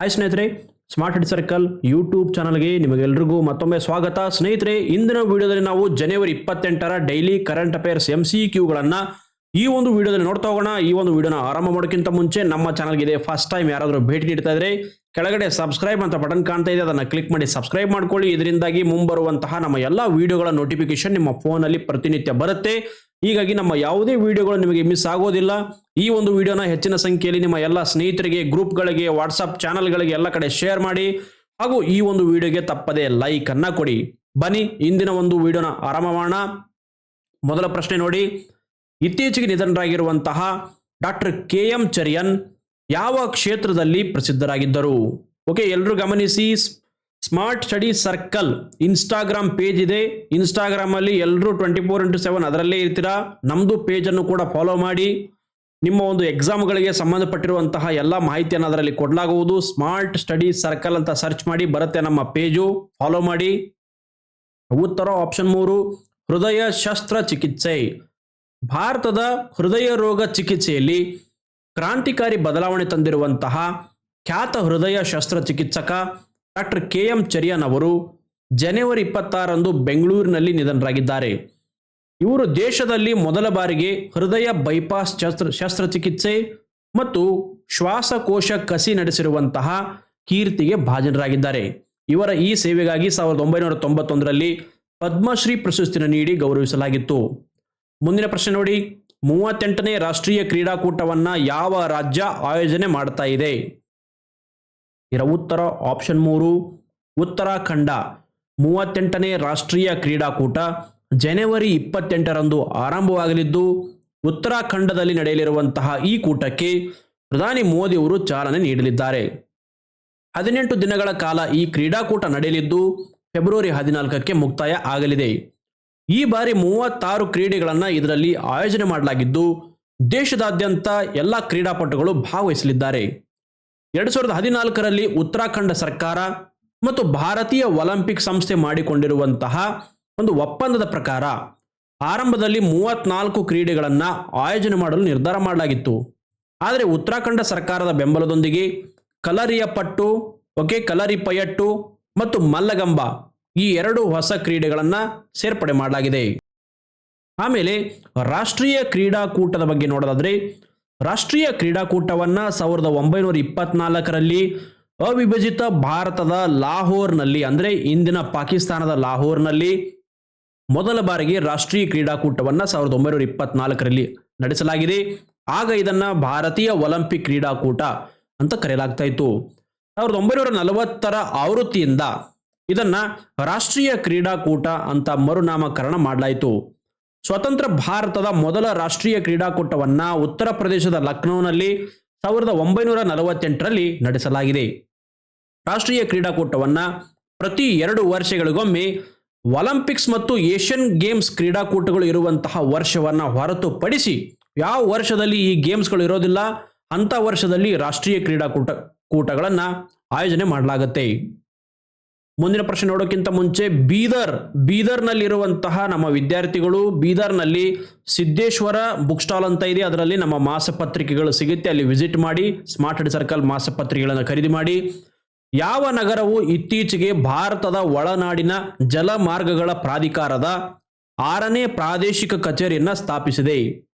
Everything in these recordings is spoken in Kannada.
ಹಾಯ್ ಸ್ನೇಹಿತರೆ. ಸ್ಮಾರ್ಟ್ ಹೆಡ್ ಸರ್ಕಲ್ ಯೂಟ್ಯೂಬ್ ಚಾನಲ್ಗೆ ನಿಮಗೆಲ್ರಿಗೂ ಮತ್ತೊಮ್ಮೆ ಸ್ವಾಗತ. ಸ್ನೇಹಿತರೆ, ಇಂದಿನ ವಿಡಿಯೋದಲ್ಲಿ ನಾವು ಜನವರಿ ಇಪ್ಪತ್ತೆಂಟರ daily current affairs M C ಕ್ಯೂಗಳನ್ನು ಈ ಒಂದು ವಿಡಿಯೋದಲ್ಲಿ ನೋಡ್ತಾ ಹೋಗೋಣ. ಈ ಒಂದು ವಿಡಿಯೋನ ಆರಂಭ ಮಾಡೋಕ್ಕಿಂತ ಮುಂಚೆ ನಮ್ಮ ಚಾನಲ್ಗೆ ಇದೆ ಫಸ್ಟ್ ಟೈಮ್ ಯಾರಾದರೂ ಭೇಟಿ ನೀಡ್ತಾ ಇದ್ರೆ ಕೆಳಗಡೆ ಸಬ್ಸ್ಕ್ರೈಬ್ ಅಂತ ಬಟನ್ ಕಾಣ್ತಾ ಇದೆ. ಅದನ್ನು ಕ್ಲಿಕ್ ಮಾಡಿ ಸಬ್ಸ್ಕ್ರೈಬ್ ಮಾಡ್ಕೊಳ್ಳಿ. ಇದರಿಂದಾಗಿ ಮುಂಬರುವಂತಹ ನಮ್ಮ ಎಲ್ಲ ವಿಡಿಯೋಗಳ ನೋಟಿಫಿಕೇಶನ್ ನಿಮ್ಮ ಫೋನಲ್ಲಿ ಪ್ರತಿನಿತ್ಯ ಬರುತ್ತೆ. ಹೀಗಾಗಿ ನಮ್ಮ ಯಾವುದೇ ವಿಡಿಯೋಗಳು ನಿಮಗೆ ಮಿಸ್ ಆಗೋದಿಲ್ಲ. ಈ ಒಂದು ವಿಡಿಯೋನ ಹೆಚ್ಚಿನ ಸಂಖ್ಯೆಯಲ್ಲಿ ನಿಮ್ಮ ಎಲ್ಲ ಸ್ನೇಹಿತರಿಗೆ ಗ್ರೂಪ್ಗಳಿಗೆ ವಾಟ್ಸಪ್ ಚಾನಲ್ಗಳಿಗೆ ಎಲ್ಲ ಕಡೆ ಶೇರ್ ಮಾಡಿ. ಹಾಗೂ ಈ ಒಂದು ವಿಡಿಯೋಗೆ ತಪ್ಪದೆ ಲೈಕ್ ಕೊಡಿ. ಬನ್ನಿ, ಇಂದಿನ ಒಂದು ವಿಡಿಯೋನ ಆರಂಭ ಮಾಡೋಣ. ಮೊದಲ ಪ್ರಶ್ನೆ ನೋಡಿ. ಇತ್ತೀಚೆಗೆ ನಿಧನರಾಗಿರುವಂತಹ ಡಾಕ್ಟರ್ ಕೆ ಎಂ ಚರಿಯನ್ ಯಾವ ಕ್ಷೇತ್ರದಲ್ಲಿ ಪ್ರಸಿದ್ಧರಾಗಿದ್ದರು? ಓಕೆ ಎಲ್ಲರೂ ಗಮನಿಸಿ. Smart study circle Instagram page ಇದೆ. ಇನ್ಸ್ಟಾಗ್ರಾಮ್ ಅಲ್ಲಿ ಎಲ್ಲರೂ ಟ್ವೆಂಟಿ ಫೋರ್ ಇಂಟು ಸೆವೆನ್ ಅದರಲ್ಲೇ ಇರ್ತೀರಾ? ನಮ್ಮದು ಪೇಜನ್ನು ಕೂಡ ಫಾಲೋ ಮಾಡಿ. ನಿಮ್ಮ ಒಂದು ಎಕ್ಸಾಮ್ಗಳಿಗೆ ಸಂಬಂಧಪಟ್ಟಿರುವಂತಹ ಎಲ್ಲ ಮಾಹಿತಿಯನ್ನು ಅದರಲ್ಲಿ ಕೊಡಲಾಗುವುದು. ಸ್ಮಾರ್ಟ್ ಸ್ಟಡಿ ಸರ್ಕಲ್ ಅಂತ ಸರ್ಚ್ ಮಾಡಿ ಬರುತ್ತೆ ನಮ್ಮ ಪೇಜು ಫಾಲೋ ಮಾಡಿ. ಉತ್ತರ ಆಪ್ಷನ್ ಮೂರು, ಹೃದಯ ಶಸ್ತ್ರ ಚಿಕಿತ್ಸೆ. ಭಾರತದ ಹೃದಯ ರೋಗ ಚಿಕಿತ್ಸೆಯಲ್ಲಿ ಕ್ರಾಂತಿಕಾರಿ ಬದಲಾವಣೆ ತಂದಿರುವಂತಹ ಖ್ಯಾತ ಹೃದಯ ಶಸ್ತ್ರಚಿಕಿತ್ಸಕ ಡಾಕ್ಟರ್ ಕೆ ಎಂ ಚರಿಯನ್ ಅವರು ಜನವರಿ ಇಪ್ಪತ್ತಾರಂದು ಬೆಂಗಳೂರಿನಲ್ಲಿ ನಿಧನರಾಗಿದ್ದಾರೆ. ಇವರು ದೇಶದಲ್ಲಿ ಮೊದಲ ಬಾರಿಗೆ ಹೃದಯ ಬೈಪಾಸ್ ಶಸ್ತ್ರ, ಶಸ್ತ್ರಚಿಕಿತ್ಸೆ ಮತ್ತು ಶ್ವಾಸಕೋಶ ಕಸಿ ನಡೆಸಿರುವಂತಹ ಕೀರ್ತಿಗೆ ಭಾಜನರಾಗಿದ್ದಾರೆ. ಇವರ ಈ ಸೇವೆಗಾಗಿ ಸಾವಿರದ ಒಂಬೈನೂರ ತೊಂಬತ್ತೊಂದರಲ್ಲಿ ಪದ್ಮಶ್ರೀ ಪ್ರಶಸ್ತಿನ ನೀಡಿ ಗೌರವಿಸಲಾಗಿತ್ತು. ಮುಂದಿನ ಪ್ರಶ್ನೆ ನೋಡಿ, ಮೂವತ್ತೆಂಟನೇ ರಾಷ್ಟ್ರೀಯ ಕ್ರೀಡಾಕೂಟವನ್ನು ಯಾವ ರಾಜ್ಯ ಆಯೋಜನೆ ಮಾಡ್ತಾ ಇದೆ? ಇದರ ಉತ್ತರ ಆಪ್ಷನ್ ಮೂರು, ಉತ್ತರಾಖಂಡ. ಮೂವತ್ತೆಂಟನೇ ರಾಷ್ಟ್ರೀಯ ಕ್ರೀಡಾಕೂಟ. ಜನವರಿ ಇಪ್ಪತ್ತೆಂಟರಂದು ಆರಂಭವಾಗಲಿದ್ದು, ಉತ್ತರಾಖಂಡದಲ್ಲಿ ನಡೆಯಲಿರುವಂತಹ ಈ ಕೂಟಕ್ಕೆ ಪ್ರಧಾನಿ ಮೋದಿ ಅವರು ಚಾಲನೆ ನೀಡಲಿದ್ದಾರೆ. ಹದಿನೆಂಟು ದಿನಗಳ ಕಾಲ ಈ ಕ್ರೀಡಾಕೂಟ ನಡೆಯಲಿದ್ದು, ಫೆಬ್ರವರಿ ಹದಿನಾಲ್ಕಕ್ಕೆ ಮುಕ್ತಾಯ ಆಗಲಿದೆ. ಈ ಬಾರಿ ಮೂವತ್ತಾರು ಕ್ರೀಡೆಗಳನ್ನು ಇದರಲ್ಲಿ ಆಯೋಜನೆ ಮಾಡಲಾಗಿದ್ದು, ದೇಶದಾದ್ಯಂತ ಎಲ್ಲ ಕ್ರೀಡಾಪಟುಗಳು ಭಾಗವಹಿಸಲಿದ್ದಾರೆ. ಎರಡು ಸಾವಿರದ ಹದಿನಾಲ್ಕರಲ್ಲಿ ಉತ್ತರಾಖಂಡ ಸರ್ಕಾರ ಮತ್ತು ಭಾರತೀಯ ಒಲಿಂಪಿಕ್ ಸಂಸ್ಥೆ ಮಾಡಿಕೊಂಡಿರುವಂತಹ ಒಂದು ಒಪ್ಪಂದದ ಪ್ರಕಾರ ಆರಂಭದಲ್ಲಿ ಮೂವತ್ನಾಲ್ಕು ಕ್ರೀಡೆಗಳನ್ನು ಆಯೋಜನೆ ಮಾಡಲು ನಿರ್ಧಾರ ಮಾಡಲಾಗಿತ್ತು. ಆದರೆ ಉತ್ತರಾಖಂಡ ಸರ್ಕಾರದ ಬೆಂಬಲದೊಂದಿಗೆ ಕಲರಿಯ ಪಟ್ಟು ಓಕೆ ಕಲರಿ ಪಯಟ್ಟು ಮತ್ತು ಮಲ್ಲಗಂಬ ಈ ಎರಡು ಹೊಸ ಕ್ರೀಡೆಗಳನ್ನು ಸೇರ್ಪಡೆ ಮಾಡಲಾಗಿದೆ. ಆಮೇಲೆ ರಾಷ್ಟ್ರೀಯ ಕ್ರೀಡಾಕೂಟದ ಬಗ್ಗೆ ನೋಡೋದಾದ್ರೆ ರಾಷ್ಟ್ರೀಯ ಕ್ರೀಡಾಕೂಟವನ್ನು ಸಾವಿರದ ಒಂಬೈನೂರ ಇಪ್ಪತ್ನಾಲ್ಕರಲ್ಲಿ ಅವಿಭಜಿತ ಭಾರತದ ಲಾಹೋರ್ನಲ್ಲಿ, ಅಂದರೆ ಇಂದಿನ ಪಾಕಿಸ್ತಾನದ ಲಾಹೋರ್ನಲ್ಲಿ ಮೊದಲ ಬಾರಿಗೆ ರಾಷ್ಟ್ರೀಯ ಕ್ರೀಡಾಕೂಟವನ್ನು ಸಾವಿರದ ಒಂಬೈನೂರ ಇಪ್ಪತ್ನಾಲ್ಕರಲ್ಲಿ ನಡೆಸಲಾಗಿದೆ. ಆಗ ಇದನ್ನು ಭಾರತೀಯ ಒಲಿಂಪಿಕ್ ಕ್ರೀಡಾಕೂಟ ಅಂತ ಕರೆಯಲಾಗ್ತಾ ಇತ್ತು. ಸಾವಿರದ ಒಂಬೈನೂರ ನಲವತ್ತರ ಆವೃತ್ತಿಯಿಂದ ಇದನ್ನು ರಾಷ್ಟ್ರೀಯ ಕ್ರೀಡಾಕೂಟ ಅಂತ ಮರುನಾಮಕರಣ ಮಾಡಲಾಯಿತು. ಸ್ವತಂತ್ರ ಭಾರತದ ಮೊದಲ ರಾಷ್ಟ್ರೀಯ ಕ್ರೀಡಾಕೂಟವನ್ನು ಉತ್ತರ ಪ್ರದೇಶದ ಲಕ್ನೋನಲ್ಲಿ ಸಾವಿರದ ಒಂಬೈನೂರ ನಲವತ್ತೆಂಟರಲ್ಲಿ ನಡೆಸಲಾಗಿದೆ. ರಾಷ್ಟ್ರೀಯ ಕ್ರೀಡಾಕೂಟವನ್ನು ಪ್ರತಿ ಎರಡು ವರ್ಷಗಳಿಗೊಮ್ಮೆ ಒಲಿಂಪಿಕ್ಸ್ ಮತ್ತು ಏಷ್ಯನ್ ಗೇಮ್ಸ್ ಕ್ರೀಡಾಕೂಟಗಳು ಇರುವಂತಹ ವರ್ಷವನ್ನು ಹೊರತುಪಡಿಸಿ ಯಾವ ವರ್ಷದಲ್ಲಿ ಈ ಗೇಮ್ಸ್ಗಳು ಇರೋದಿಲ್ಲ ಅಂತ ವರ್ಷದಲ್ಲಿ ರಾಷ್ಟ್ರೀಯ ಕ್ರೀಡಾಕೂಟ, ಕೂಟಗಳನ್ನು ಆಯೋಜನೆ ಮಾಡಲಾಗುತ್ತೆ. ಮುಂದಿನ ಪ್ರಶ್ನೆ ನೋಡೋಕ್ಕಿಂತ ಮುಂಚೆ ಬೀದರ್, ಬೀದರ್ನಲ್ಲಿರುವಂತಹ ನಮ್ಮ ವಿದ್ಯಾರ್ಥಿಗಳು, ಬೀದರ್ನಲ್ಲಿ ಸಿದ್ದೇಶ್ವರ ಬುಕ್ ಸ್ಟಾಲ್ ಅಂತ ಇದೆ. ಅದರಲ್ಲಿ ನಮ್ಮ ಮಾಸಪತ್ರಿಕೆಗಳು ಸಿಗುತ್ತೆ. ಅಲ್ಲಿ ವಿಸಿಟ್ ಮಾಡಿ, ಸ್ಮಾರ್ಟ್ ಹೆಡ್ ಸರ್ಕಲ್ ಮಾಸಪತ್ರಿಕೆಗಳನ್ನು ಖರೀದಿ ಮಾಡಿ. ಯಾವ ನಗರವು ಇತ್ತೀಚೆಗೆ ಭಾರತದ ಒಳನಾಡಿನ ಜಲಮಾರ್ಗಗಳ ಪ್ರಾಧಿಕಾರದ ಆರನೇ ಪ್ರಾದೇಶಿಕ ಕಚೇರಿಯನ್ನು ಸ್ಥಾಪಿಸಿದೆ.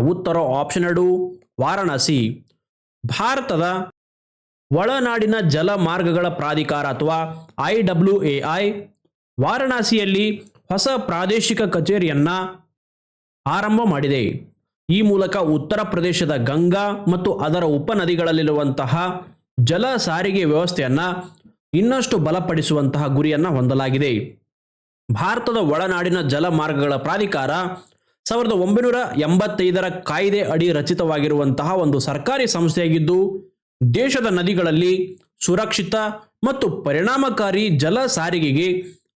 ಉತ್ತರ ಆಪ್ಷನ್ ಎರಡು, ವಾರಣಾಸಿ. ಭಾರತದ ಒಳನಾಡಿನ ಜಲ ಮಾರ್ಗಗಳ ಪ್ರಾಧಿಕಾರ ಅಥವಾ ಐ ಡಬ್ಲ್ಯೂ ಎ ಐ ವಾರಣಾಸಿಯಲ್ಲಿ ಹೊಸ ಪ್ರಾದೇಶಿಕ ಕಚೇರಿಯನ್ನ ಆರಂಭ ಮಾಡಿದೆ. ಈ ಮೂಲಕ ಉತ್ತರ ಪ್ರದೇಶದ ಗಂಗಾ ಮತ್ತು ಅದರ ಉಪನದಿಗಳಲ್ಲಿರುವಂತಹ ಜಲ ಸಾರಿಗೆ ವ್ಯವಸ್ಥೆಯನ್ನ ಇನ್ನಷ್ಟು ಬಲಪಡಿಸುವಂತಹ ಗುರಿಯನ್ನ ಹೊಂದಲಾಗಿದೆ. ಭಾರತದ ಒಳನಾಡಿನ ಜಲ ಮಾರ್ಗಗಳ ಪ್ರಾಧಿಕಾರ ಸಾವಿರದ ಒಂಬೈನೂರ ಎಂಬತ್ತೈದರ ಕಾಯ್ದೆ ಅಡಿ ರಚಿತವಾಗಿರುವಂತಹ ಒಂದು ಸರ್ಕಾರಿ ಸಂಸ್ಥೆಯಾಗಿದ್ದು ದೇಶದ ನದಿಗಳಲ್ಲಿ ಸುರಕ್ಷಿತ ಮತ್ತು ಪರಿಣಾಮಕಾರಿ ಜಲ ಸಾರಿಗೆಗೆ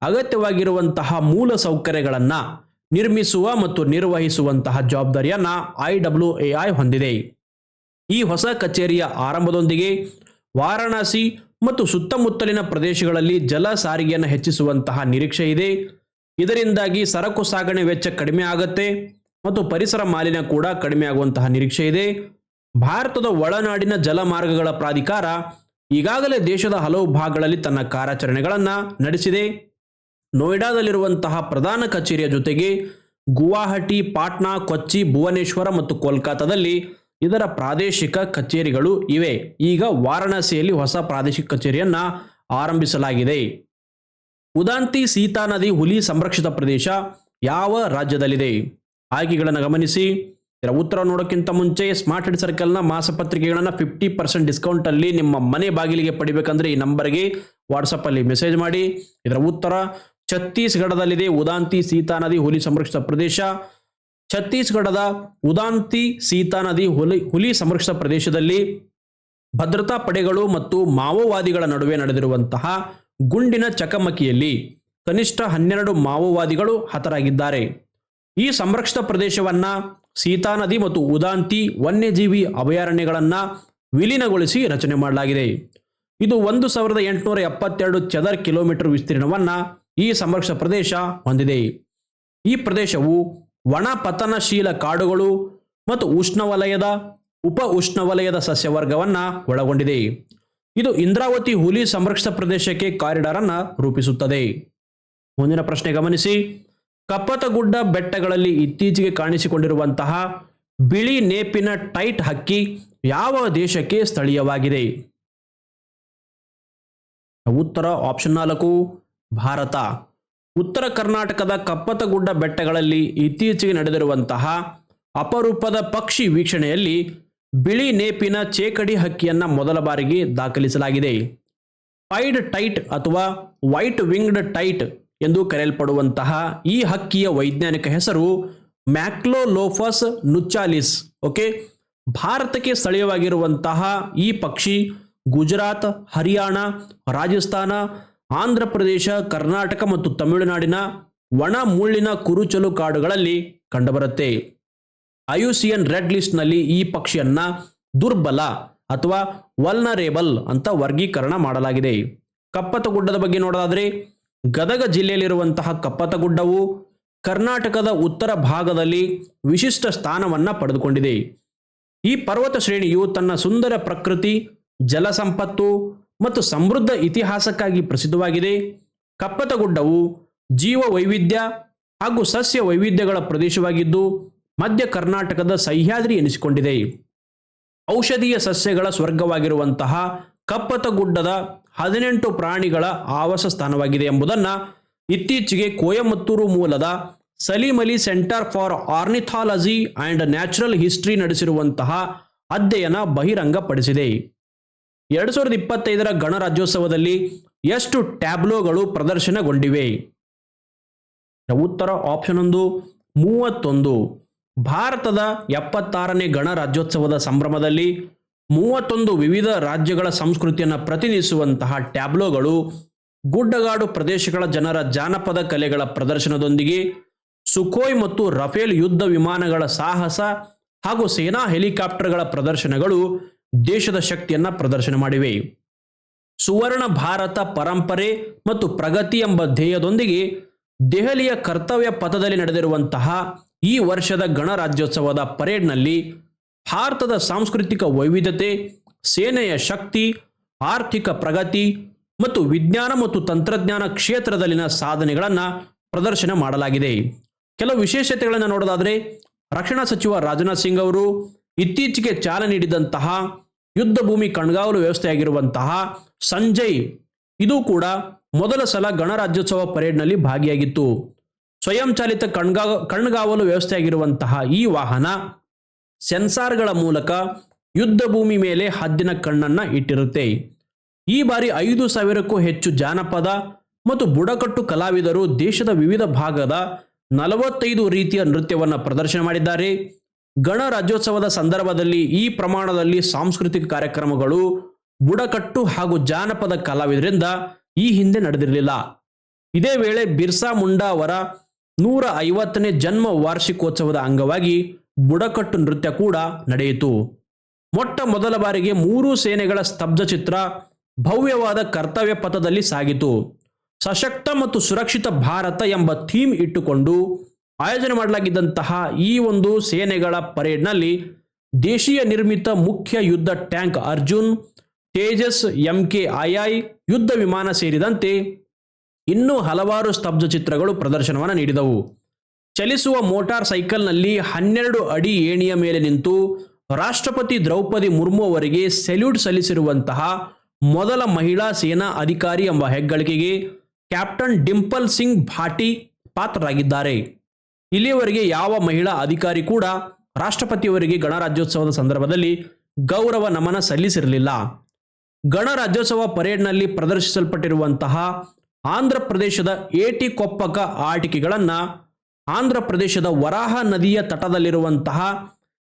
ಅಗತ್ಯವಾಗಿರುವಂತಹ ಮೂಲ ಸೌಕರ್ಯಗಳನ್ನು ನಿರ್ಮಿಸುವ ಮತ್ತು ನಿರ್ವಹಿಸುವಂತಹ ಜವಾಬ್ದಾರಿಯನ್ನು ಐ ಡಬ್ಲ್ಯೂ ಎ ಐ ಹೊಂದಿದೆ. ಈ ಹೊಸ ಕಚೇರಿಯ ಆರಂಭದೊಂದಿಗೆ ವಾರಾಣಸಿ ಮತ್ತು ಸುತ್ತಮುತ್ತಲಿನ ಪ್ರದೇಶಗಳಲ್ಲಿ ಜಲ ಸಾರಿಗೆಯನ್ನು ಹೆಚ್ಚಿಸುವಂತಹ ನಿರೀಕ್ಷೆ ಇದೆ. ಇದರಿಂದಾಗಿ ಸರಕು ಸಾಗಣೆ ವೆಚ್ಚ ಕಡಿಮೆ ಆಗುತ್ತೆ ಮತ್ತು ಪರಿಸರ ಮಾಲಿನ್ಯ ಕೂಡ ಕಡಿಮೆ ಆಗುವಂತಹ ನಿರೀಕ್ಷೆ ಇದೆ. ಭಾರತದ ಒಳನಾಡಿನ ಜಲಮಾರ್ಗಗಳ ಪ್ರಾಧಿಕಾರ ಈಗಾಗಲೇ ದೇಶದ ಹಲವು ಭಾಗಗಳಲ್ಲಿ ತನ್ನ ಕಾರ್ಯಾಚರಣೆಗಳನ್ನು ನಡೆಸಿದೆ. ನೋಯ್ಡಾದಲ್ಲಿರುವಂತಹ ಪ್ರಧಾನ ಕಚೇರಿಯ ಜೊತೆಗೆ ಗುವಾಹಟಿ, ಪಾಟ್ನಾ, ಕೊಚ್ಚಿ, ಭುವನೇಶ್ವರ ಮತ್ತು ಕೋಲ್ಕತ್ತಾದಲ್ಲಿ ಇದರ ಪ್ರಾದೇಶಿಕ ಕಚೇರಿಗಳು ಇವೆ. ಈಗ ವಾರಾಣಸಿಯಲ್ಲಿ ಹೊಸ ಪ್ರಾದೇಶಿಕ ಕಚೇರಿಯನ್ನ ಆರಂಭಿಸಲಾಗಿದೆ. ಉದಾಂತಿ ಸೀತಾ ನದಿ ಹುಲಿ ಸಂರಕ್ಷಿತ ಪ್ರದೇಶ ಯಾವ ರಾಜ್ಯದಲ್ಲಿದೆ? ಆಯ್ಕೆಗಳನ್ನು ಗಮನಿಸಿ. ಇದರ ಉತ್ತರ ನೋಡೋಕ್ಕಿಂತ ಮುಂಚೆ ಸ್ಮಾರ್ಟ್ ಹೆಡ್ ಸರ್ಕಲ್ನ ಮಾಸಪತ್ರಿಕೆಗಳನ್ನು ಫಿಫ್ಟಿ ಪರ್ಸೆಂಟ್ ಡಿಸ್ಕೌಂಟಲ್ಲಿ ನಿಮ್ಮ ಮನೆ ಬಾಗಿಲಿಗೆ ಪಡಿಬೇಕಂದ್ರೆ ಈ ನಂಬರ್ಗೆ ವಾಟ್ಸಪ್ಪಲ್ಲಿ ಮೆಸೇಜ್ ಮಾಡಿ. ಇದರ ಉತ್ತರ, ಛತ್ತೀಸ್ಗಢದಲ್ಲಿದೆ ಉದಾಂತಿ ಸೀತಾ ನದಿ ಹುಲಿ ಸಂರಕ್ಷಿತ ಪ್ರದೇಶ. ಛತ್ತೀಸ್ಗಢದ ಉದಾಂತಿ ಸೀತಾ ನದಿ ಹುಲಿ ಹುಲಿ ಸಂರಕ್ಷಿತ ಪ್ರದೇಶದಲ್ಲಿ ಭದ್ರತಾ ಪಡೆಗಳು ಮತ್ತು ಮಾವೋವಾದಿಗಳ ನಡುವೆ ನಡೆದಿರುವಂತಹ ಗುಂಡಿನ ಚಕಮಕಿಯಲ್ಲಿ ಕನಿಷ್ಠ ಹನ್ನೆರಡು ಮಾವೋವಾದಿಗಳು ಹತರಾಗಿದ್ದಾರೆ. ಈ ಸಂರಕ್ಷಿತ ಪ್ರದೇಶವನ್ನ ಸೀತಾ ನದಿ ಮತ್ತು ಉದಾಂತಿ ವನ್ಯಜೀವಿ ಅಭಯಾರಣ್ಯಗಳನ್ನು ವಿಲೀನಗೊಳಿಸಿ ರಚನೆ ಮಾಡಲಾಗಿದೆ. ಇದು ಒಂದು ಸಾವಿರದ ಎಂಟುನೂರ ಎಪ್ಪತ್ತೆರಡು ಚದರ್ ಕಿಲೋಮೀಟರ್ ವಿಸ್ತೀರ್ಣವನ್ನು ಈ ಸಂರಕ್ಷ ಪ್ರದೇಶ ಹೊಂದಿದೆ. ಈ ಪ್ರದೇಶವು ಒಣ ಪತನಶೀಲ ಕಾಡುಗಳು ಮತ್ತು ಉಷ್ಣವಲಯದ, ಉಪ ಉಷ್ಣವಲಯದ ಸಸ್ಯವರ್ಗವನ್ನು ಒಳಗೊಂಡಿದೆ. ಇದು ಇಂದ್ರಾವತಿ ಹುಲಿ ಸಂರಕ್ಷಿತ ಪ್ರದೇಶಕ್ಕೆ ಕಾರಿಡಾರ್ ಅನ್ನು ರೂಪಿಸುತ್ತದೆ. ಮುಂದಿನ ಪ್ರಶ್ನೆ ಗಮನಿಸಿ. ಕಪ್ಪತಗುಡ್ಡ ಬೆಟ್ಟಗಳಲ್ಲಿ ಇತ್ತೀಚೆಗೆ ಕಾಣಿಸಿಕೊಂಡಿರುವಂತಹ ಬಿಳಿ ನೇಪಿನ ಟೈಟ್ ಹಕ್ಕಿ ಯಾವ ದೇಶಕ್ಕೆ ಸ್ಥಳೀಯವಾಗಿದೆ? ಉತ್ತರ ಆಪ್ಷನ್ ನಾಲ್ಕು, ಭಾರತ. ಉತ್ತರ ಕರ್ನಾಟಕದ ಕಪ್ಪತಗುಡ್ಡ ಬೆಟ್ಟಗಳಲ್ಲಿ ಇತ್ತೀಚೆಗೆ ನಡೆದಿರುವಂತಹ ಅಪರೂಪದ ಪಕ್ಷಿ ವೀಕ್ಷಣೆಯಲ್ಲಿ ಬಿಳಿ ನೇಪಿನ ಚೇಕಡಿ ಹಕ್ಕಿಯನ್ನು ಮೊದಲ ಬಾರಿಗೆ ದಾಖಲಿಸಲಾಗಿದೆ. ಪೈಡ್ ಟೈಟ್ ಅಥವಾ ವೈಟ್ ವಿಂಗ್ಡ್ ಟೈಟ್ ಎಂದು ಕರೆಯಲ್ಪಡುವಂತಹ ಈ ಹಕ್ಕಿಯ ವೈಜ್ಞಾನಿಕ ಹೆಸರು ಮ್ಯಾಕ್ಲೋಲೋಫಸ್ ನುಚ್ಚಾಲಿಸ್. ಓಕೆ? ಭಾರತಕ್ಕೆ ಸ್ಥಳೀಯವಾಗಿರುವಂತಹ ಈ ಪಕ್ಷಿ ಗುಜರಾತ್, ಹರಿಯಾಣ, ರಾಜಸ್ಥಾನ, ಆಂಧ್ರ ಪ್ರದೇಶ, ಕರ್ನಾಟಕ ಮತ್ತು ತಮಿಳುನಾಡಿನ ಒಣ ಮುಳ್ಳಿನ ಕುರುಚಲು ಕಾಡುಗಳಲ್ಲಿ ಕಂಡುಬರುತ್ತೆ. ಐಯುಸಿಎನ್ ರೆಡ್ ಲಿಸ್ಟ್ನಲ್ಲಿ ಈ ಪಕ್ಷಿಯನ್ನ ದುರ್ಬಲ ಅಥವಾ ವಲ್ನರೇಬಲ್ ಅಂತ ವರ್ಗೀಕರಣ ಮಾಡಲಾಗಿದೆ. ಕಪ್ಪತಗುಡ್ಡದ ಬಗ್ಗೆ ನೋಡೋದಾದ್ರೆ ಗದಗ ಜಿಲ್ಲೆಯಲ್ಲಿರುವಂತಹ ಕಪ್ಪತಗುಡ್ಡವು ಕರ್ನಾಟಕದ ಉತ್ತರ ಭಾಗದಲ್ಲಿ ವಿಶಿಷ್ಟ ಸ್ಥಾನವನ್ನು ಪಡೆದುಕೊಂಡಿದೆ. ಈ ಪರ್ವತ ಶ್ರೇಣಿಯು ತನ್ನ ಸುಂದರ ಪ್ರಕೃತಿ, ಜಲಸಂಪತ್ತು ಮತ್ತು ಸಮೃದ್ಧ ಇತಿಹಾಸಕ್ಕಾಗಿ ಪ್ರಸಿದ್ಧವಾಗಿದೆ. ಕಪ್ಪತಗುಡ್ಡವು ಜೀವ ವೈವಿಧ್ಯ ಹಾಗೂ ಸಸ್ಯ ವೈವಿಧ್ಯಗಳ ಪ್ರದೇಶವಾಗಿದ್ದು, ಮಧ್ಯ ಕರ್ನಾಟಕದ ಸಹ್ಯಾದ್ರಿ ಎನಿಸಿಕೊಂಡಿದೆ. ಔಷಧೀಯ ಸಸ್ಯಗಳ ಸ್ವರ್ಗವಾಗಿರುವಂತಹ ಕಪ್ಪತಗುಡ್ಡದ ಹದಿನೆಂಟು ಪ್ರಾಣಿಗಳ ಆವಾಸ ಸ್ಥಾನವಾಗಿದೆ ಎಂಬುದನ್ನು ಇತ್ತೀಚೆಗೆ ಕೋಯಮತ್ತೂರು ಮೂಲದ Salim Ali centre for ornithology and natural history ನಡೆಸಿರುವಂತಹ ಅಧ್ಯಯನ ಬಹಿರಂಗಪಡಿಸಿದೆ. ಎರಡು ಸಾವಿರದ ಇಪ್ಪತ್ತೈದರ ಗಣರಾಜ್ಯೋತ್ಸವದಲ್ಲಿ ಎಷ್ಟು ಟ್ಯಾಬ್ಲೋಗಳು ಪ್ರದರ್ಶನಗೊಂಡಿವೆ? ಉತ್ತರ ಆಪ್ಷನ್ ಒಂದು, ಮೂವತ್ತೊಂದು. ಭಾರತದ ಎಪ್ಪತ್ತಾರನೇ ಗಣರಾಜ್ಯೋತ್ಸವದ ಸಂಭ್ರಮದಲ್ಲಿ ಮೂವತ್ತೊಂದು ವಿವಿಧ ರಾಜ್ಯಗಳ ಸಂಸ್ಕೃತಿಯನ್ನು ಪ್ರತಿನಿಧಿಸುವಂತಹ ಟ್ಯಾಬ್ಲೋಗಳು ಗುಡ್ಡಗಾಡು ಪ್ರದೇಶಗಳ ಜನರ ಜಾನಪದ ಕಲೆಗಳ ಪ್ರದರ್ಶನದೊಂದಿಗೆ ಸುಖೋಯ್ ಮತ್ತು ರಫೇಲ್ ಯುದ್ಧ ವಿಮಾನಗಳ ಸಾಹಸ ಹಾಗೂ ಸೇನಾ ಹೆಲಿಕಾಪ್ಟರ್ಗಳ ಪ್ರದರ್ಶನಗಳು ದೇಶದ ಶಕ್ತಿಯನ್ನು ಪ್ರದರ್ಶನ ಮಾಡಿವೆ. ಸುವರ್ಣ ಭಾರತ ಪರಂಪರೆ ಮತ್ತು ಪ್ರಗತಿ ಎಂಬ ಧ್ಯೇಯದೊಂದಿಗೆ ದೆಹಲಿಯ ಕರ್ತವ್ಯ ಪಥದಲ್ಲಿ ನಡೆದಿರುವಂತಹ ಈ ವರ್ಷದ ಗಣರಾಜ್ಯೋತ್ಸವದ ಪರೇಡ್ನಲ್ಲಿ ಭಾರತದ ಸಾಂಸ್ಕೃತಿಕ ವೈವಿಧ್ಯತೆ, ಸೇನೆಯ ಶಕ್ತಿ, ಆರ್ಥಿಕ ಪ್ರಗತಿ ಮತ್ತು ವಿಜ್ಞಾನ ಮತ್ತು ತಂತ್ರಜ್ಞಾನ ಕ್ಷೇತ್ರದಲ್ಲಿನ ಸಾಧನೆಗಳನ್ನು ಪ್ರದರ್ಶನ ಮಾಡಲಾಗಿದೆ. ಕೆಲವು ವಿಶೇಷತೆಗಳನ್ನು ನೋಡೋದಾದರೆ, ರಕ್ಷಣಾ ಸಚಿವ ರಾಜನಾಥ್ ಸಿಂಗ್ ಅವರು ಇತ್ತೀಚೆಗೆ ಚಾಲನೆ ನೀಡಿದಂತಹ ಯುದ್ಧ ಭೂಮಿ ಕಣ್ಗಾವಲು ವ್ಯವಸ್ಥೆಯಾಗಿರುವಂತಹ ಸಂಜಯ್, ಇದು ಕೂಡ ಮೊದಲ ಸಲ ಗಣರಾಜ್ಯೋತ್ಸವ ಪರೇಡ್ನಲ್ಲಿ ಭಾಗಿಯಾಗಿತ್ತು. ಸ್ವಯಂಚಾಲಿತ ಕಣ್ಗಾ ಕಣ್ಗಾವಲು ವ್ಯವಸ್ಥೆಯಾಗಿರುವಂತಹ ಈ ವಾಹನ ಸೆನ್ಸಾರ್ಗಳ ಮೂಲಕ ಯುದ್ಧ ಭೂಮಿ ಮೇಲೆ ಹದ್ದಿನ ಕಣ್ಣನ್ನ ಇಟ್ಟಿರುತ್ತೆ. ಈ ಬಾರಿ ಐದು ಸಾವಿರಕ್ಕೂ ಹೆಚ್ಚು ಜಾನಪದ ಮತ್ತು ಬುಡಕಟ್ಟು ಕಲಾವಿದರು ದೇಶದ ವಿವಿಧ ಭಾಗದ ನಲವತ್ತೈದು ರೀತಿಯ ನೃತ್ಯವನ್ನು ಪ್ರದರ್ಶನ ಮಾಡಿದ್ದಾರೆ. ಗಣರಾಜ್ಯೋತ್ಸವದ ಸಂದರ್ಭದಲ್ಲಿ ಈ ಪ್ರಮಾಣದಲ್ಲಿ ಸಾಂಸ್ಕೃತಿಕ ಕಾರ್ಯಕ್ರಮಗಳು, ಬುಡಕಟ್ಟು ಹಾಗೂ ಜಾನಪದ ಕಲಾವಿದರಿಂದ ಈ ಹಿಂದೆ ನಡೆದಿರಲಿಲ್ಲ. ಇದೇ ವೇಳೆ ಬಿರ್ಸಾ ಮುಂಡಾ ಅವರ ನೂರ ಐವತ್ತನೇ ಜನ್ಮ ವಾರ್ಷಿಕೋತ್ಸವದ ಅಂಗವಾಗಿ ಬುಡಕಟ್ಟು ನೃತ್ಯ ಕೂಡ ನಡೆಯಿತು. ಮೊಟ್ಟ ಮೊದಲ ಬಾರಿಗೆ ಮೂರು ಸೇನೆಗಳ ಸ್ತಬ್ಧ ಚಿತ್ರ ಭವ್ಯವಾದ ಕರ್ತವ್ಯ ಪಥದಲ್ಲಿ ಸಾಗಿತು. ಸಶಕ್ತ ಮತ್ತು ಸುರಕ್ಷಿತ ಭಾರತ ಎಂಬ ಥೀಮ್ ಇಟ್ಟುಕೊಂಡು ಆಯೋಜನೆ ಮಾಡಲಾಗಿದ್ದಂತಹ ಈ ಒಂದು ಸೇನೆಗಳ ಪರೇಡ್ನಲ್ಲಿ ದೇಶೀಯ ನಿರ್ಮಿತ ಮುಖ್ಯ ಯುದ್ಧ tank Arjun, Tejas MK II ಯುದ್ಧ ವಿಮಾನ ಸೇರಿದಂತೆ ಇನ್ನೂ ಹಲವಾರು ಸ್ತಬ್ಧ ಚಿತ್ರಗಳು ಪ್ರದರ್ಶನವನ್ನು ನೀಡಿದವು. ಚಲಿಸುವ ಮೋಟಾರ್ ಸೈಕಲ್ನಲ್ಲಿ ಹನ್ನೆರಡು ಅಡಿ ಏಣಿಯ ಮೇಲೆ ನಿಂತು ರಾಷ್ಟ್ರಪತಿ ದ್ರೌಪದಿ ಮುರ್ಮು ಅವರಿಗೆ ಸೆಲ್ಯೂಟ್ ಸಲ್ಲಿಸಿರುವಂತಹ ಮೊದಲ ಮಹಿಳಾ ಸೇನಾ ಅಧಿಕಾರಿ ಎಂಬ ಹೆಗ್ಗಳಿಕೆಗೆ ಕ್ಯಾಪ್ಟನ್ ಡಿಂಪಲ್ ಸಿಂಗ್ ಭಾಟಿ ಪಾತ್ರರಾಗಿದ್ದಾರೆ. ಇಲ್ಲಿಯವರೆಗೆ ಯಾವ ಮಹಿಳಾ ಅಧಿಕಾರಿ ಕೂಡ ರಾಷ್ಟ್ರಪತಿಯವರಿಗೆ ಗಣರಾಜ್ಯೋತ್ಸವದ ಸಂದರ್ಭದಲ್ಲಿ ಗೌರವ ನಮನ ಸಲ್ಲಿಸಿರಲಿಲ್ಲ. ಗಣರಾಜ್ಯೋತ್ಸವ ಪರೇಡ್ನಲ್ಲಿ ಪ್ರದರ್ಶಿಸಲ್ಪಟ್ಟಿರುವಂತಹ ಆಂಧ್ರ ಪ್ರದೇಶದ ಏಟಿ ಕೊಪ್ಪಕ ಆಟಿಕೆಗಳನ್ನು ಆಂಧ್ರ ಪ್ರದೇಶದ ವರಾಹ ನದಿಯ ತಟದಲ್ಲಿರುವಂತಹ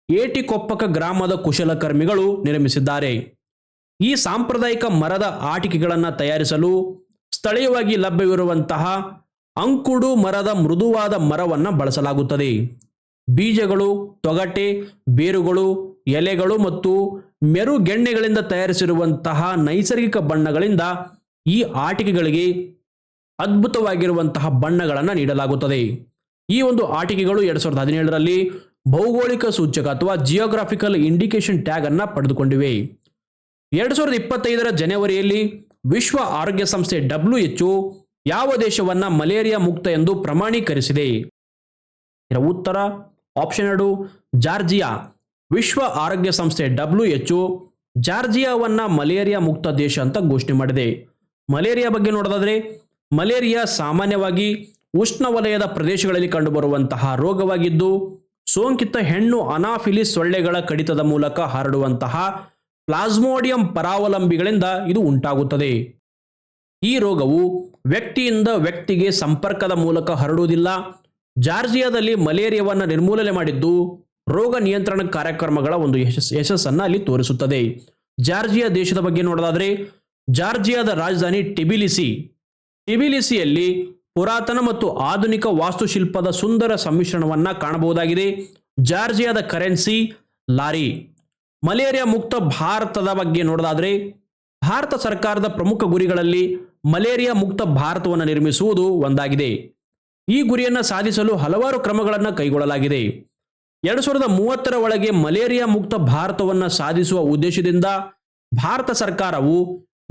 ಏಟಿಕೊಪ್ಪಕ ಗ್ರಾಮದ ಕುಶಲಕರ್ಮಿಗಳು ನಿರ್ಮಿಸಿದ್ದಾರೆ. ಈ ಸಾಂಪ್ರದಾಯಿಕ ಮರದ ಆಟಿಕೆಗಳನ್ನು ತಯಾರಿಸಲು ಸ್ಥಳೀಯವಾಗಿ ಲಭ್ಯವಿರುವಂತಹ ಅಂಕುಡು ಮರದ ಮೃದುವಾದ ಮರವನ್ನು ಬಳಸಲಾಗುತ್ತದೆ. ಬೀಜಗಳು, ತೊಗಟೆ, ಬೇರುಗಳು, ಎಲೆಗಳು ಮತ್ತು ಮೆರುಗೆಣ್ಣೆಗಳಿಂದ ತಯಾರಿಸಿರುವಂತಹ ನೈಸರ್ಗಿಕ ಬಣ್ಣಗಳಿಂದ ಈ ಆಟಿಕೆಗಳಿಗೆ ಅದ್ಭುತವಾಗಿರುವಂತಹ ಬಣ್ಣಗಳನ್ನು ನೀಡಲಾಗುತ್ತದೆ. ಈ ಒಂದು ಆಟಿಕೆಗಳು ಎರಡ್ ಸಾವಿರದ ಹದಿನೇಳರಲ್ಲಿ ಭೌಗೋಳಿಕ ಸೂಚಕ ಅಥವಾ ಜಿಯೋಗ್ರಾಫಿಕಲ್ ಇಂಡಿಕೇಶನ್ ಟ್ಯಾಗ್ ಅನ್ನ ಪಡೆದುಕೊಂಡಿವೆ. ಎರಡ್ ಸಾವಿರದ ಇಪ್ಪತ್ತೈದರ ಜನವರಿಯಲ್ಲಿ ವಿಶ್ವ ಆರೋಗ್ಯ ಸಂಸ್ಥೆ ಡಬ್ಲ್ಯೂ ಎಚ್ ಯಾವ ದೇಶವನ್ನ ಮಲೇರಿಯಾ ಮುಕ್ತ ಎಂದು ಪ್ರಮಾಣೀಕರಿಸಿದೆ. ಉತ್ತರ ಆಪ್ಷನ್ ಎರಡು, ಜಾರ್ಜಿಯಾ. ವಿಶ್ವ ಆರೋಗ್ಯ ಸಂಸ್ಥೆ ಡಬ್ಲ್ಯೂ ಎಚ್ ಜಾರ್ಜಿಯಾವನ್ನ ಮಲೇರಿಯಾ ಮುಕ್ತ ದೇಶ ಅಂತ ಘೋಷಣೆ ಮಾಡಿದೆ. ಮಲೇರಿಯಾ ಬಗ್ಗೆ ನೋಡೋದಾದ್ರೆ ಮಲೇರಿಯಾ ಸಾಮಾನ್ಯವಾಗಿ ಉಷ್ಣವಲಯದ ಪ್ರದೇಶಗಳಲ್ಲಿ ಕಂಡುಬರುವಂತಹ ರೋಗವಾಗಿದ್ದು, ಸೋಂಕಿತ ಹೆಣ್ಣು ಅನಾಫಿಲಿಸ್ ಸೊಳ್ಳೆಗಳ ಕಡಿತದ ಮೂಲಕ ಹರಡುವಂತಹ ಪ್ಲಾಸ್ಮೋಡಿಯಂ ಪರಾವಲಂಬಿಗಳಿಂದ ಇದು ಉಂಟಾಗುತ್ತದೆ. ಈ ರೋಗವು ವ್ಯಕ್ತಿಯಿಂದ ವ್ಯಕ್ತಿಗೆ ಸಂಪರ್ಕದ ಮೂಲಕ ಹರಡುವುದಿಲ್ಲ. ಜಾರ್ಜಿಯಾದಲ್ಲಿ ಮಲೇರಿಯಾವನ್ನು ನಿರ್ಮೂಲನೆ ಮಾಡಿದ್ದು, ರೋಗ ನಿಯಂತ್ರಣ ಕಾರ್ಯಕ್ರಮಗಳ ಒಂದು ಯಶಸ್, ಯಶಸ್ಸನ್ನು ಅಲ್ಲಿ ತೋರಿಸುತ್ತದೆ. ಜಾರ್ಜಿಯಾ ದೇಶದ ಬಗ್ಗೆ ನೋಡೋದಾದರೆ, ಜಾರ್ಜಿಯಾದ ರಾಜಧಾನಿ ಟಿಬಿಲಿಸಿ, ಟಿಬಿಲಿಸಿಯಲ್ಲಿ ಪುರಾತನ ಮತ್ತು ಆಧುನಿಕ ವಾಸ್ತುಶಿಲ್ಪದ ಸುಂದರ ಸಮ್ಮಿಶ್ರಣವನ್ನು ಕಾಣಬಹುದಾಗಿದೆ. ಜಾರ್ಜಿಯಾದ ಕರೆನ್ಸಿ, ಲಾರಿ. ಮಲೇರಿಯಾ ಮುಕ್ತ ಭಾರತದ ಬಗ್ಗೆ ನೋಡೋದಾದರೆ, ಭಾರತ ಸರ್ಕಾರದ ಪ್ರಮುಖ ಗುರಿಗಳಲ್ಲಿ ಮಲೇರಿಯಾ ಮುಕ್ತ ಭಾರತವನ್ನು ನಿರ್ಮಿಸುವುದು ಒಂದಾಗಿದೆ. ಈ ಗುರಿಯನ್ನು ಸಾಧಿಸಲು ಹಲವಾರು ಕ್ರಮಗಳನ್ನು ಕೈಗೊಳ್ಳಲಾಗಿದೆ. ಎರಡು ಸಾವಿರದ ಮೂವತ್ತರ ಒಳಗೆ ಮಲೇರಿಯಾ ಮುಕ್ತ ಭಾರತವನ್ನು ಸಾಧಿಸುವ ಉದ್ದೇಶದಿಂದ ಭಾರತ ಸರ್ಕಾರವು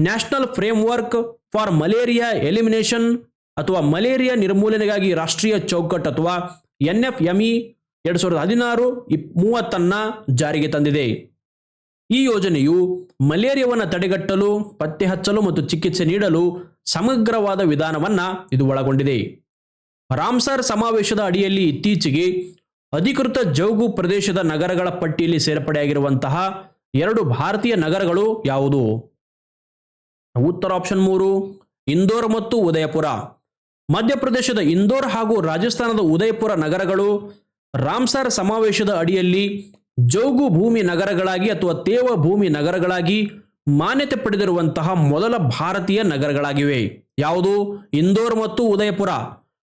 national framework for malaria elimination ಅಥವಾ ಮಲೇರಿಯಾ ನಿರ್ಮೂಲನೆಗಾಗಿ ರಾಷ್ಟ್ರೀಯ ಚೌಕಟ್ಟು ಅಥವಾ ಎನ್ ಎಫ್ ಎಂಇ ಎರಡು ಸಾವಿರದ ಹದಿನಾರು ಮೂವತ್ತನ್ನ ಜಾರಿಗೆ ತಂದಿದೆ. ಈ ಯೋಜನೆಯು ಮಲೇರಿಯಾವನ್ನು ತಡೆಗಟ್ಟಲು, ಪತ್ತೆ ಹಚ್ಚಲು ಮತ್ತು ಚಿಕಿತ್ಸೆ ನೀಡಲು ಸಮಗ್ರವಾದ ವಿಧಾನವನ್ನ ಇದು ಒಳಗೊಂಡಿದೆ. ರಾಮ್ಸರ್ ಸಮಾವೇಶದ ಅಡಿಯಲ್ಲಿ ಇತ್ತೀಚೆಗೆ ಅಧಿಕೃತ ಜೌಗು ಪ್ರದೇಶದ ನಗರಗಳ ಪಟ್ಟಿಯಲ್ಲಿ ಸೇರ್ಪಡೆಯಾಗಿರುವಂತಹ ಎರಡು ಭಾರತೀಯ ನಗರಗಳು ಯಾವುದು? ಉತ್ತರ ಆಪ್ಷನ್ ಮೂರು, ಇಂದೋರ್ ಮತ್ತು ಉದಯಪುರ. ಮಧ್ಯಪ್ರದೇಶದ ಇಂದೋರ್ ಹಾಗೂ ರಾಜಸ್ಥಾನದ ಉದಯಪುರ ನಗರಗಳು ರಾಮ್ಸಾರ್ ಸಮಾವೇಶದ ಅಡಿಯಲ್ಲಿ ಜೌಗು ಭೂಮಿ ನಗರಗಳಾಗಿ ಅಥವಾ ತೇವ ಭೂಮಿ ನಗರಗಳಾಗಿ ಮಾನ್ಯತೆ ಪಡೆದಿರುವಂತಹ ಮೊದಲ ಭಾರತೀಯ ನಗರಗಳಾಗಿವೆ. ಯಾವುದು? ಇಂದೋರ್ ಮತ್ತು ಉದಯಪುರ.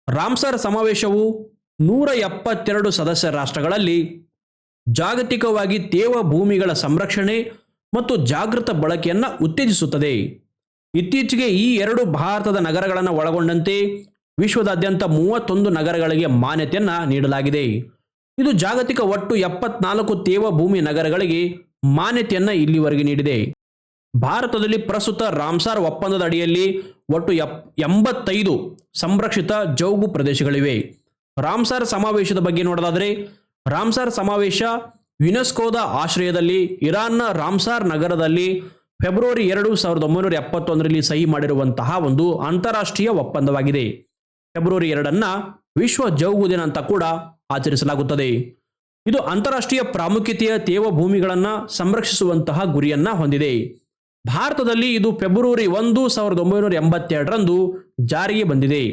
ರಾಮ್ಸಾರ್ ಸಮಾವೇಶವು ನೂರ ಎಪ್ಪತ್ತೆರಡು ಸದಸ್ಯ ರಾಷ್ಟ್ರಗಳಲ್ಲಿ ಜಾಗತಿಕವಾಗಿ ತೇವ ಭೂಮಿಗಳ ಸಂರಕ್ಷಣೆ ಮತ್ತು ಜಾಗೃತ ಬಳಕೆಯನ್ನು ಉತ್ತೇಜಿಸುತ್ತದೆ. ಇತ್ತೀಚೆಗೆ ಈ ಎರಡು ಭಾರತದ ನಗರಗಳನ್ನು ಒಳಗೊಂಡಂತೆ ವಿಶ್ವದಾದ್ಯಂತ ಮೂವತ್ತೊಂದು ನಗರಗಳಿಗೆ ಮಾನ್ಯತೆಯನ್ನು ನೀಡಲಾಗಿದೆ. ಇದು ಜಾಗತಿಕ ಒಟ್ಟು ಎಪ್ಪತ್ನಾಲ್ಕು ತೇವ ಭೂಮಿ ನಗರಗಳಿಗೆ ಮಾನ್ಯತೆಯನ್ನು ಇಲ್ಲಿವರೆಗೆ ನೀಡಿದೆ. ಭಾರತದಲ್ಲಿ ಪ್ರಸ್ತುತ ರಾಮ್ಸಾರ್ ಒಪ್ಪಂದದ ಅಡಿಯಲ್ಲಿ ಒಟ್ಟು ಎಪ್, ಎಂಬತ್ತೈದು ಸಂರಕ್ಷಿತ ಜೌಗು ಪ್ರದೇಶಗಳಿವೆ. ರಾಮ್ಸಾರ್ ಸಮಾವೇಶದ ಬಗ್ಗೆ ನೋಡೋದಾದರೆ, ರಾಮ್ಸಾರ್ ಸಮಾವೇಶ ಯುನೆಸ್ಕೋದ ಆಶ್ರಯದಲ್ಲಿ ಇರಾನ್ನ ರಾಮ್ಸಾರ್ ನಗರದಲ್ಲಿ ಫೆಬ್ರವರಿ ಎರಡು ಸಾವಿರದ ಒಂಬೈನೂರ ಎಪ್ಪತ್ತೊಂದರಲ್ಲಿ ಸಹಿ ಮಾಡಿರುವಂತಹ ಒಂದು ಅಂತಾರಾಷ್ಟ್ರೀಯ ಒಪ್ಪಂದವಾಗಿದೆ. ಫೆಬ್ರವರಿ ಎರಡನ್ನ ವಿಶ್ವ ಜೌಗು ದಿನ ಅಂತ ಕೂಡ ಆಚರಿಸಲಾಗುತ್ತದೆ. ಇದು ಅಂತಾರಾಷ್ಟ್ರೀಯ ಪ್ರಾಮುಖ್ಯತೆಯ ತೇವ ಭೂಮಿಗಳನ್ನು ಸಂರಕ್ಷಿಸುವಂತಹ ಗುರಿಯನ್ನ ಹೊಂದಿದೆ. ಭಾರತದಲ್ಲಿ ಇದು ಫೆಬ್ರವರಿ ಒಂದು ಸಾವಿರದ ಒಂಬೈನೂರ ಎಂಬತ್ತೆರಡರಂದು ಜಾರಿಗೆ ಬಂದಿದೆ.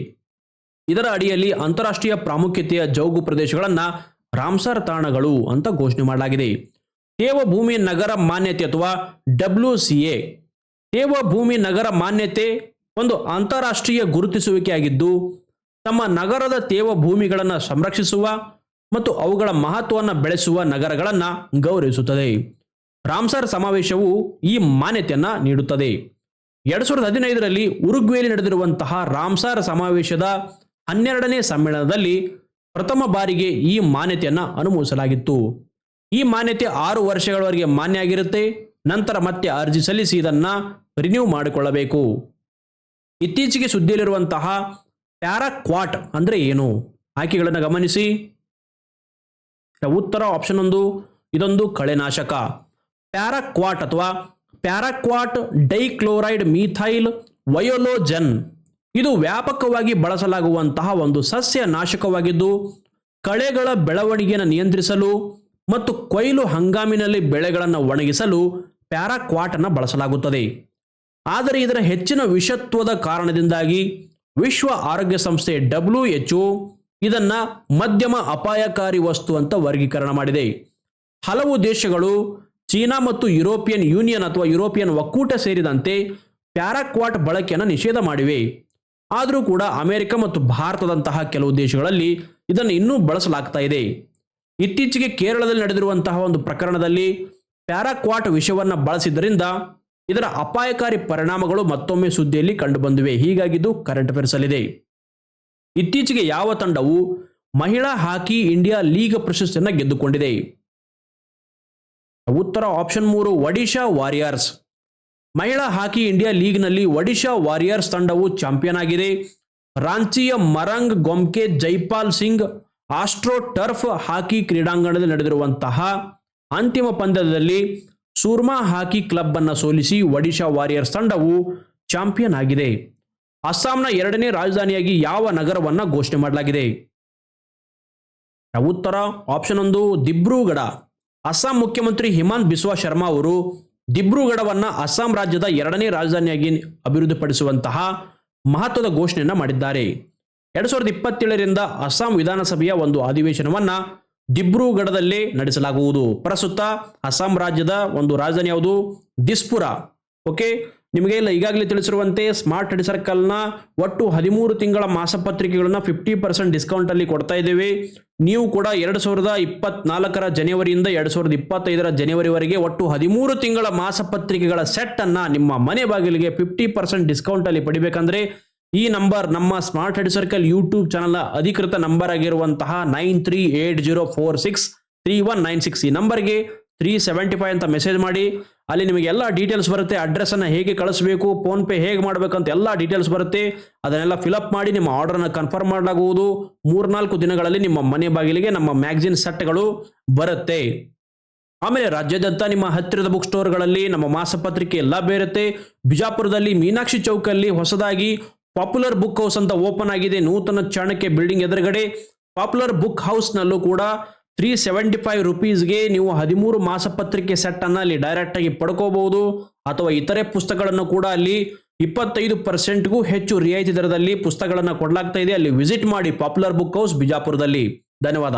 ಇದರ ಅಡಿಯಲ್ಲಿ ಅಂತಾರಾಷ್ಟ್ರೀಯ ಪ್ರಾಮುಖ್ಯತೆಯ ಜೌಗು ಪ್ರದೇಶಗಳನ್ನು ರಾಮ್ಸರ್ ತಾಣಗಳು ಅಂತ ಘೋಷಣೆ ಮಾಡಲಾಗಿದೆ. ತೇವ ಭೂಮಿ ನಗರ ಮಾನ್ಯತೆ ಅಥವಾ ಡಬ್ಲ್ಯೂ ಸಿ ಎ ದೇವಭೂಮಿ ನಗರ ಮಾನ್ಯತೆ ಒಂದು ಅಂತಾರಾಷ್ಟ್ರೀಯ ಗುರುತಿಸುವಿಕೆಯಾಗಿದ್ದು, ತಮ್ಮ ನಗರದ ದೇವಭೂಮಿಗಳನ್ನು ಸಂರಕ್ಷಿಸುವ ಮತ್ತು ಅವುಗಳ ಮಹತ್ವವನ್ನು ಬೆಳೆಸುವ ನಗರಗಳನ್ನು ಗೌರವಿಸುತ್ತದೆ. ರಾಮ್ಸರ್ ಸಮಾವೇಶವು ಈ ಮಾನ್ಯತೆಯನ್ನು ನೀಡುತ್ತದೆ. ಎರಡು ಸಾವಿರದ ಹದಿನೈದರಲ್ಲಿ ಉರುಗ್ವೆಯಲ್ಲಿ ನಡೆದಿರುವಂತಹ ರಾಮ್ಸಾರ್ ಸಮಾವೇಶದ ಹನ್ನೆರಡನೇ ಸಮ್ಮೇಳನದಲ್ಲಿ ಪ್ರಥಮ ಬಾರಿಗೆ ಈ ಮಾನ್ಯತೆಯನ್ನು ಅನುಮೋದಿಸಲಾಗಿತ್ತು. ಈ ಮಾನ್ಯತೆ ಆರು ವರ್ಷಗಳವರೆಗೆ ಮಾನ್ಯ ಆಗಿರುತ್ತೆ ನಂತರ ಮತ್ತೆ ಅರ್ಜಿ ಸಲ್ಲಿಸಿ ಇದನ್ನ ರಿನ್ಯೂ ಮಾಡಿಕೊಳ್ಳಬೇಕು. ಇತ್ತೀಚೆಗೆ ಸುದ್ದಿಯಲ್ಲಿರುವಂತಹ ಪ್ಯಾರಾಕ್ವಾಟ್ ಅಂದ್ರೆ ಏನು? ಆಯ್ಕೆಗಳನ್ನು ಗಮನಿಸಿ. ಉತ್ತರ ಆಪ್ಷನ್ ಒಂದು, ಇದೊಂದು ಕಳೆನಾಶಕ. ಪ್ಯಾರಾಕ್ವಾಟ್ ಅಥವಾ ಪ್ಯಾರಾಕ್ವಾಟ್ ಡೈಕ್ಲೋರೈಡ್ ಮೀಥೈಲ್ ವಯೋಲೋಜನ್. ಇದು ವ್ಯಾಪಕವಾಗಿ ಬಳಸಲಾಗುವಂತಹ ಒಂದು ಸಸ್ಯ ನಾಶಕವಾಗಿದ್ದು ಕಳೆಗಳ ಬೆಳವಣಿಗೆಯನ್ನು ನಿಯಂತ್ರಿಸಲು ಮತ್ತು ಕೊಯ್ಲು ಹಂಗಾಮಿನಲ್ಲಿ ಬೆಳೆಗಳನ್ನು ಒಣಗಿಸಲು ಪ್ಯಾರಾಕ್ವಾಟ್ ಅನ್ನು ಬಳಸಲಾಗುತ್ತದೆ. ಆದರೆ ಇದರ ಹೆಚ್ಚಿನ ವಿಷತ್ವದ ಕಾರಣದಿಂದಾಗಿ ವಿಶ್ವ ಆರೋಗ್ಯ ಸಂಸ್ಥೆ ಡಬ್ಲ್ಯೂ ಎಚ್ ಇದನ್ನ ಮಧ್ಯಮ ಅಪಾಯಕಾರಿ ವಸ್ತು ಅಂತ ವರ್ಗೀಕರಣ ಮಾಡಿದೆ. ಹಲವು ದೇಶಗಳು ಚೀನಾ ಮತ್ತು ಯುರೋಪಿಯನ್ ಯೂನಿಯನ್ ಅಥವಾ ಯುರೋಪಿಯನ್ ಒಕ್ಕೂಟ ಸೇರಿದಂತೆ ಪ್ಯಾರಾಕ್ವಾಟ್ ಬಳಕೆಯನ್ನು ನಿಷೇಧ ಮಾಡಿವೆ. ಆದರೂ ಕೂಡ ಅಮೆರಿಕ ಮತ್ತು ಭಾರತದಂತಹ ಕೆಲವು ದೇಶಗಳಲ್ಲಿ ಇದನ್ನು ಇನ್ನೂ ಬಳಸಲಾಗ್ತಾ ಇದೆ. ಇತ್ತೀಚೆಗೆ ಕೇರಳದಲ್ಲಿ ನಡೆದಿರುವಂತಹ ಒಂದು ಪ್ರಕರಣದಲ್ಲಿ ಪ್ಯಾರಾಕ್ವಾಟ್ ವಿಷವನ್ನು ಬಳಸಿದ್ದರಿಂದ ಇದರ ಅಪಾಯಕಾರಿ ಪರಿಣಾಮಗಳು ಮತ್ತೊಮ್ಮೆ ಸುದ್ದಿಯಲ್ಲಿ ಕಂಡುಬಂದಿವೆ. ಹೀಗಾಗಿದ್ದು ಕರೆಂಟ್ ಅಫೇರ್ಸ್ ಅಲ್ಲಿದೆ. ಇತ್ತೀಚೆಗೆ ಯಾವ ತಂಡವು ಮಹಿಳಾ ಹಾಕಿ ಇಂಡಿಯಾ ಲೀಗ್ ಪ್ರಶಸ್ತಿಯನ್ನು ಗೆದ್ದುಕೊಂಡಿದೆ. ಉತ್ತರ ಆಪ್ಷನ್ ಮೂರು, ಒಡಿಶಾ ವಾರಿಯರ್ಸ್. ಮಹಿಳಾ ಹಾಕಿ ಇಂಡಿಯಾ ಲೀಗ್ನಲ್ಲಿ ಒಡಿಶಾ ವಾರಿಯರ್ಸ್ ತಂಡವು ಚಾಂಪಿಯನ್ ಆಗಿದೆ. ರಾಂಚಿಯ Marang Gomke Jaipal Singh astro turf hockey ಕ್ರೀಡಾಂಗಣದಲ್ಲಿ ನಡೆದಿರುವಂತಹ ಅಂತಿಮ ಪಂದ್ಯದಲ್ಲಿ ಸೂರ್ಮಾ ಹಾಕಿ ಕ್ಲಬ್ ಅನ್ನು ಸೋಲಿಸಿ ಒಡಿಶಾ ವಾರಿಯರ್ಸ್ ತಂಡವು ಚಾಂಪಿಯನ್ ಆಗಿದೆ. ಅಸ್ಸಾಂನ ಎರಡನೇ ರಾಜಧಾನಿಯಾಗಿ ಯಾವ ನಗರವನ್ನ ಘೋಷಣೆ ಮಾಡಲಾಗಿದೆ? ಉತ್ತರ ಆಪ್ಷನ್ ಒಂದು, ದಿಬ್ರೂಗಢ. ಅಸ್ಸಾಂ ಮುಖ್ಯಮಂತ್ರಿ ಹಿಮಾಂತ್ ಬಿಸ್ವಾ ಶರ್ಮಾ ಅವರು ದಿಬ್ರೂಗಢವನ್ನು ಅಸ್ಸಾಂ ರಾಜ್ಯದ ಎರಡನೇ ರಾಜಧಾನಿಯಾಗಿ ಅಭಿವೃದ್ಧಿಪಡಿಸುವಂತಹ ಮಹತ್ವದ ಘೋಷಣೆಯನ್ನು ಮಾಡಿದ್ದಾರೆ. ಎರಡ್ ಸಾವಿರದ ಇಪ್ಪತ್ತೇಳರಿಂದ ಅಸ್ಸಾಂ ವಿಧಾನಸಭೆಯ ಒಂದು ಅಧಿವೇಶನವನ್ನ ದಿಬ್ರುಗಢದಲ್ಲಿ ನಡೆಸಲಾಗುವುದು. ಪ್ರಸ್ತುತ ಅಸ್ಸಾಂ ರಾಜ್ಯದ ಒಂದು ರಾಜಧಾನಿ ಯಾವುದು? ದಿಸ್ಪುರ. ಓಕೆ? ನಿಮಗೆ ಇಲ್ಲ ಈಗಾಗಲೇ ತಿಳಿಸಿರುವಂತೆ ಸ್ಮಾರ್ಟ್ ಹೆಡ್ ಸರ್ಕಲ್ನ ಒಟ್ಟು ಹದಿಮೂರು ತಿಂಗಳ ಮಾಸಪತ್ರಿಕೆಗಳನ್ನ ಫಿಫ್ಟಿ ಪರ್ಸೆಂಟ್ ಡಿಸ್ಕೌಂಟ್ ಅಲ್ಲಿ ಕೊಡ್ತಾ ಇದ್ದೇವೆ. ನೀವು ಕೂಡ ಎರಡು ಸಾವಿರದ ಇಪ್ಪತ್ನಾಲ್ಕರ ಜನವರಿಯಿಂದ ಎರಡು ಸಾವಿರದ ಇಪ್ಪತ್ತೈದರ ಜನವರಿವರೆಗೆ ಒಟ್ಟು ಹದಿಮೂರು ತಿಂಗಳ ಮಾಸಪತ್ರಿಕೆಗಳ ಸೆಟ್ ಅನ್ನ ನಿಮ್ಮ ಮನೆ ಬಾಗಿಲಿಗೆ ಫಿಫ್ಟಿ ಪರ್ಸೆಂಟ್ ಡಿಸ್ಕೌಂಟ್ ಅಲ್ಲಿ ಪಡಿಬೇಕಂದ್ರೆ ಈ ನಂಬರ್ ನಮ್ಮ ಸ್ಮಾರ್ಟ್ ಹೆಡ್ ಸರ್ಕಲ್ ಯೂಟ್ಯೂಬ್ ಚಾನಲ್ನ ಅಧಿಕೃತ ನಂಬರ್ ಆಗಿರುವಂತಹ nine three eight zero four six three one nine six ಈ ನಂಬರ್ಗೆ ತ್ರೀ ಸೆವೆಂಟಿ ಫೈವ್ ಅಂತ ಮೆಸೇಜ್ ಮಾಡಿ. ಅಲ್ಲಿ ನಿಮಗೆ ಎಲ್ಲ ಡೀಟೇಲ್ಸ್ ಬರುತ್ತೆ ಅಡ್ರೆಸ್ ಅನ್ನ ಹೇಗೆ ಕಳಿಸಬೇಕು ಫೋನ್ ಪೇ ಹೇಗೆ ಮಾಡಬೇಕಂತ ಎಲ್ಲ ಡೀಟೇಲ್ಸ್ ಬರುತ್ತೆ. ಅದನ್ನೆಲ್ಲ ಫಿಲಪ್ ಮಾಡಿ ನಿಮ್ಮ ಆರ್ಡರ್ನ ಕನ್ಫರ್ಮ್ ಮಾಡಲಾಗುವುದು. ಮೂರ್ನಾಲ್ಕು ದಿನಗಳಲ್ಲಿ ನಿಮ್ಮ ಮನೆ ಬಾಗಿಲಿಗೆ ನಮ್ಮ ಮ್ಯಾಗಝಿನ್ ಸೆಟ್ಗಳು ಬರುತ್ತೆ. ಆಮೇಲೆ ರಾಜ್ಯಾದ್ಯಂತ ನಿಮ್ಮ ಹತ್ತಿರದ ಬುಕ್ ಸ್ಟೋರ್ಗಳಲ್ಲಿ ನಮ್ಮ ಮಾಸಪತ್ರಿಕೆ ಎಲ್ಲ ಬೇರುತ್ತೆ ಬಿಜಾಪುರದಲ್ಲಿ ಮೀನಾಕ್ಷಿ ಚೌಕಲ್ಲಿ ಹೊಸದಾಗಿ ಪಾಪ್ಯುಲರ್ ಬುಕ್ ಹೌಸ್ ಅಂತ ಓಪನ್ ಆಗಿದೆ. ನೂತನ ಚಾಣಕ್ಯ ಬಿಲ್ಡಿಂಗ್ ಎದುರುಗಡೆ ಪಾಪ್ಯುಲರ್ ಬುಕ್ ಹೌಸ್ನಲ್ಲೂ ಕೂಡ ತ್ರೀ ಸೆವೆಂಟಿ ಫೈವ್ ರುಪೀಸ್ಗೆ ನೀವು ಹದಿಮೂರು ಮಾಸಪತ್ರಿಕೆ ಸೆಟ್ ಅನ್ನ ಅಲ್ಲಿ ಡೈರೆಕ್ಟ್ ಆಗಿ ಪಡ್ಕೋಬಹುದು. ಅಥವಾ ಇತರೆ ಪುಸ್ತಕಗಳನ್ನು ಕೂಡ ಅಲ್ಲಿ ಇಪ್ಪತ್ತೈದು ಪರ್ಸೆಂಟ್ಗೂ ಹೆಚ್ಚು ರಿಯಾಯಿತಿ ದರದಲ್ಲಿ ಪುಸ್ತಕಗಳನ್ನು ಕೊಡಲಾಗ್ತಾ ಇದೆ. ಅಲ್ಲಿ ವಿಸಿಟ್ ಮಾಡಿ ಪಾಪ್ಯುಲರ್ ಬುಕ್ ಹೌಸ್ ಬಿಜಾಪುರದಲ್ಲಿ. ಧನ್ಯವಾದ.